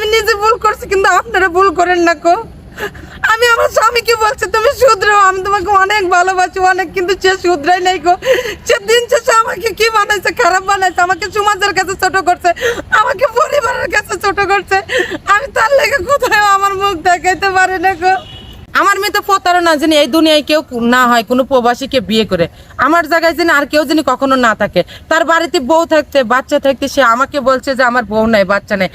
আমি নিজে ভুল করছি, কিন্তু আপনারা ভুল করেন না কো। আমি আমার স্বামীকে বলছি, তুমি শুধরাও, আমি তোমাকে অনেক ভালোবাসি, অনেক, কিন্তু সে শুধরাই নাই গো সে দিন শেষে আমাকে কি বানাইছে, খারাপ বানাইছে, আমাকে সমাজের কাছে ছোট করছে, আমাকে পরিবারের কাছে ছোট করছে। আমি তার লেগে কোথাও আমার মুখ দেখাইতে পারি না গো আমার মেয়ে তো প্রতারণা জানি এই দুনিয়ায় কেউ না হয়, কোনো প্রবাসীকে বিয়ে করে। আমার জায়গায় যেন আর কেউ যেন কখনো না থাকে। তার বাড়িতে বউ থাকতে, বাচ্চা থাকতে সে আমাকে বলছে যে আমার বউ নাই, বাচ্চা নাই।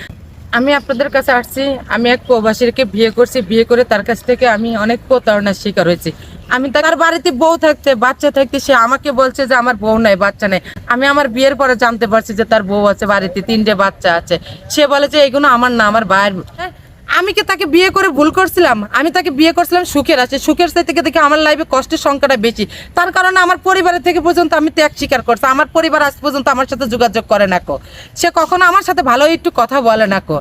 আমি আপনাদের কাছে আসছি। আমি এক প্রবাসীকে বিয়ে করছি। বিয়ে করে তার কাছ থেকে আমি অনেক প্রতারণার শিকার হয়েছি। আমি তার বাড়িতে বউ থাকতে বাচ্চা থাকতে সে আমাকে বলছে যে আমার বউ নাই বাচ্চা নেই। আমি আমার বিয়ের পরে জানতে পারছি যে তার বউ আছে বাড়িতে তিনটে বাচ্চা আছে। সে বলে যে এগুলো আমার না আমার হ্যাঁ, আমি কি তাকে বিয়ে করে ভুল করছিলাম? আমি তাকে বিয়ে করছিলাম সুখের আছে সুখের সাথে থেকে দেখে আমার লাইফে কষ্টের সংখ্যাটা বেশি? তার কারণে আমার পরিবারের থেকে পর্যন্ত আমি ত্যাগ স্বীকার করছি। আমার পরিবার আজ পর্যন্ত আমার সাথে যোগাযোগ করে না কো। সে কখনো আমার সাথে ভালো একটু কথা বলে না কো।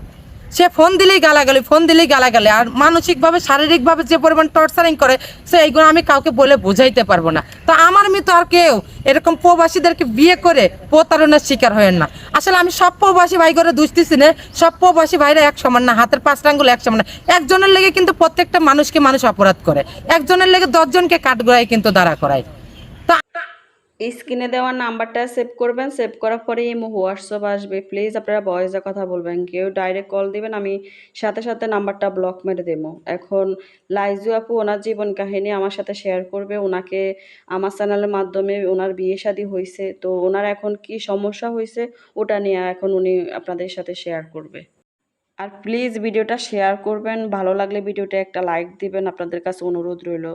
সে ফোন দিলেই গালা গালাগালি, ফোন দিলেই গালা গালাগালি। আর মানসিকভাবে, শারীরিকভাবে যে পরিমাণ টর্চারিং করে, সে এইগুলো আমি কাউকে বলে বোঝাইতে পারব না। তো আমার মতো আর কেউ এরকম প্রবাসীদেরকে বিয়ে করে প্রতারণার শিকার হয়েন না। আসলে আমি সব প্রবাসী ভাই করে দুষতেছি না। সব প্রবাসী ভাইরা এক সমান না, হাতের পাঁচটা আঙ্গুল এক সমান না। একজনের লেগে কিন্তু প্রত্যেকটা মানুষকে মানুষ অপরাধ করে। একজনের লেগে দশজনকে কাঠগড়ায় কিন্তু দাঁড়া করায়। স্ক্রিনে দেওয়া নাম্বারটা সেভ করবেন, সেভ করার পরে ইমো হোয়াটসঅ্যাপ আসবে। প্লিজ আপনারা ভয়েসে কথা বলবেন। কেউ ডাইরেক্ট কল দিবেন, আমি সাথে সাথে নাম্বারটা ব্লক মেরে দেবো। এখন লাইজু আপু ওনার জীবন কাহিনী আমার সাথে শেয়ার করবে। ওনাকে আমার চ্যানেলের মাধ্যমে ওনার বিয়ে শাদী হয়েছে তো ওনার এখন কি সমস্যা হয়েছে ওটা নিয়ে এখন উনি আপনাদের সাথে শেয়ার করবে। আর প্লিজ ভিডিওটা শেয়ার করবেন। ভালো লাগলে ভিডিওটা একটা লাইক দিবেন। আপনাদের কাছে অনুরোধ রইল।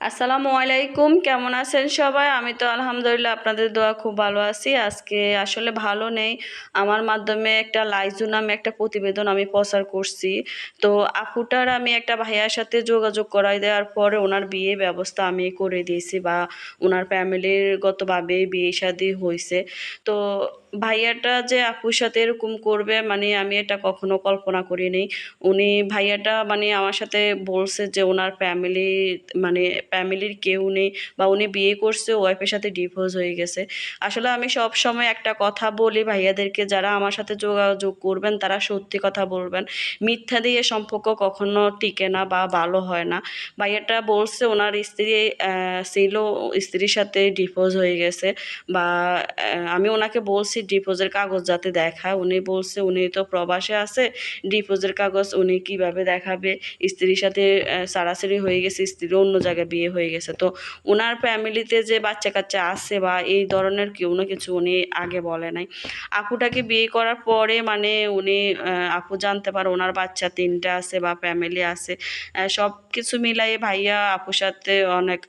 আসসালামু আলাইকুম, কেমন আছেন সবাই? আমি তো আলহামদুলিল্লাহ আপনাদের দোয়া খুব ভালো আছি। আজকে আসলে ভালো নেই। আমার মাধ্যমে একটা লাইজু নামে একটা প্রতিবেদন আমি প্রচার করছি। তো আপুটার আমি একটা ভাইয়ার সাথে যোগাযোগ করাই দেওয়ার পরে ওনার বিয়ে ব্যবস্থা আমি করে দিয়েছি বা ওনার ফ্যামিলির গতভাবে বিয়ে শাদী হয়েছে। তো ভাইয়াটা যে আপুর সাথে এরকম করবে মানে আমি এটা কখনো কল্পনা করিনি। উনি ভাইয়াটা মানে আমার সাথে বলছে যে ওনার ফ্যামিলি মানে ফ্যামিলির কেউ নেই বা উনি বিয়ে করছে ওয়াইফের সাথে ডিভোর্স হয়ে গেছে। আসলে আমি সব সময় একটা কথা বলি ভাইয়াদেরকে, যারা আমার সাথে যোগাযোগ করবেন, তারা সত্যি কথা বলবেন। মিথ্যা দিয়ে সম্পর্ক কখনো টিকে না বা ভালো হয় না। ভাইয়াটা বলছে ওনার স্ত্রী ছিল স্ত্রীর সাথে ডিভোর্স হয়ে গেছে বা আমি ওনাকে বলছি ডিভোর্সের কাগজ যাতে দেখায়। উনি বলছে উনি তো প্রবাসে আছে ডিভোর্সের কাগজ উনি কীভাবে দেখাবে? স্ত্রীর সাথে সারাসারি হয়ে গেছে স্ত্রীর অন্য জায়গায় বিয়ে হয়ে গেছে। তো ওনার ফ্যামিলিতে যে বাচ্চা কাচ্চা আছে বা এই ধরনের কেউ না কিছু উনি আগে বলে নাই। আপুটাকে বিয়ে করার পরে মানে উনি আপু জানতে পারে ওনার বাচ্চা তিনটা আছে বা ফ্যামিলি আছে। সব কিছু মিলাইয়ে ভাইয়া আপুর সাথে অনেক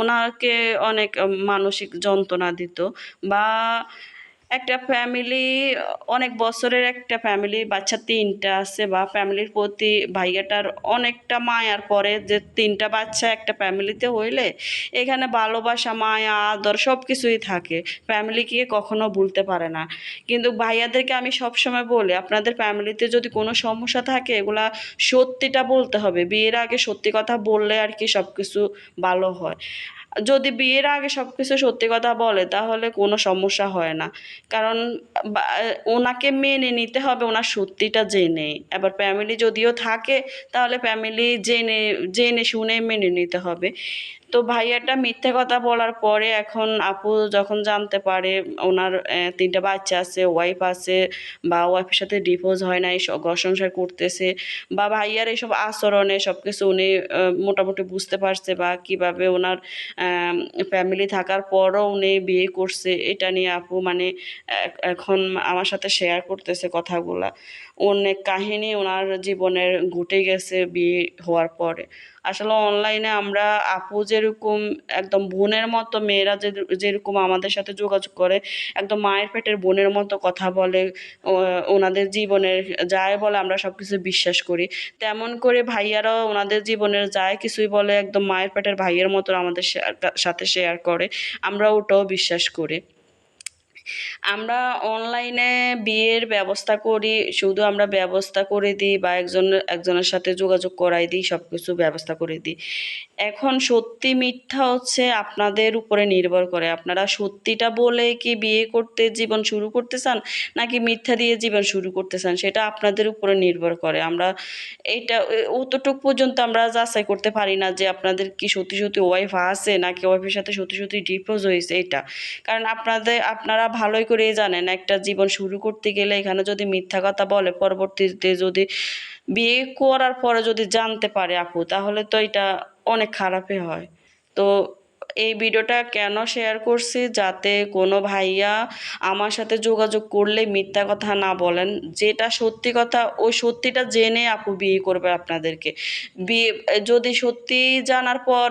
ওনাকে অনেক মানসিক যন্ত্রণা দিত বা একটা ফ্যামিলি অনেক বছরের একটা ফ্যামিলি বাচ্চা তিনটা আছে বা ফ্যামিলির প্রতি ভাইয়াটার অনেকটা মায়ার পরে যে তিনটা বাচ্চা একটা ফ্যামিলিতে হইলে এখানে ভালোবাসা, মায়া, আদর সব কিছুই থাকে ফ্যামিলিকে কখনো ভুলতে পারে না। কিন্তু ভাইয়াদেরকে আমি সবসময় বলি, আপনাদের ফ্যামিলিতে যদি কোনো সমস্যা থাকে, এগুলা সত্যিটা বলতে হবে। বিয়ের আগে সত্যি কথা বললে আর কি সব কিছু ভালো হয়। যদি বিয়ের আগে সব কিছু সত্যি কথা বলে, তাহলে কোনো সমস্যা হয় না। কারণ ওনাকে মেনে নিতে হবে, ওনার সত্যিটা জেনে। এবার ফ্যামিলি যদিও থাকে, তাহলে ফ্যামিলি জেনে জেনে শুনে মেনে নিতে হবে। তো ভাইয়াটা মিথ্যে কথা বলার পরে এখন আপু যখন জানতে পারে ওনার তিনটা বাচ্চা আছে ওয়াইফ আছে, বা ওয়াইফের সাথে ডিভোর্স হয় না স- ঘর সংসার করতেছে, বা ভাইয়ার এইসব আচরণে সব কিছু উনি মোটামুটি বুঝতে পারছে, বা কীভাবে ওনার ফ্যামিলি থাকার পরও উনি বিয়ে করছে। এটা নিয়ে আপু মানে এখন আমার সাথে শেয়ার করতেছে কথাগুলা। অনেক কাহিনী ওনার জীবনের ঘটে গেছে বিয়ে হওয়ার পরে। আসলে অনলাইনে আমরা আপু যেরকম একদম বোনের মতো, মেয়েরা যে- যেরকম আমাদের সাথে যোগাযোগ করে, একদম মায়ের পেটের বোনের মতো কথা বলে ওনাদের জীবনের যায় বলে আমরা সব কিছু বিশ্বাস করি। তেমন করে ভাইয়ারাও ওনাদের জীবনের যায় কিছুই বলে, একদম মায়ের পেটের ভাইয়ের মতো আমাদের সাথে শেয়ার করে আমরা ওটাও বিশ্বাস করি। আমরা অনলাইনে বিয়ের ব্যবস্থা করি, শুধু আমরা ব্যবস্থা করে দিই বা একজন, একজনের সাথে যোগাযোগ করাই দিই সব কিছু ব্যবস্থা করে দিই। এখন সত্যি মিথ্যা হচ্ছে আপনাদের উপরে নির্ভর করে। আপনারা সত্যিটা বলে কি বিয়ে করতে জীবন শুরু করতে চান, নাকি মিথ্যা দিয়ে জীবন শুরু করতে চান, সেটা আপনাদের উপরে নির্ভর করে। আমরা এটা অতটুক পর্যন্ত আমরা যাচাই করতে পারি না যে আপনাদের কি সত্যি সত্যি ওয়াইফ আছে, নাকি ওয়াইফের সাথে সত্যি সত্যি ডিভোর্স হয়েছে এটা। কারণ আপনাদের, আপনারা ভালোই করে জানেন, একটা জীবন শুরু করতে গেলে এখানে যদি মিথ্যা কথা বলে, পরবর্তীতে যদি বিয়ে করার পরে যদি জানতে পারে আপু, তাহলে তো এটা অনেক খারাপই হয়। তো এই ভিডিওটা কেন শেয়ার করছি? যাতে কোনো ভাইয়া আমার সাথে যোগাযোগ করলে মিথ্যা কথা না বলেন। যেটা সত্যি কথা, ওই সত্যিটা জেনে আপু বিয়ে করবে আপনাদেরকে। বিয়ে, যদি সত্যি জানার পর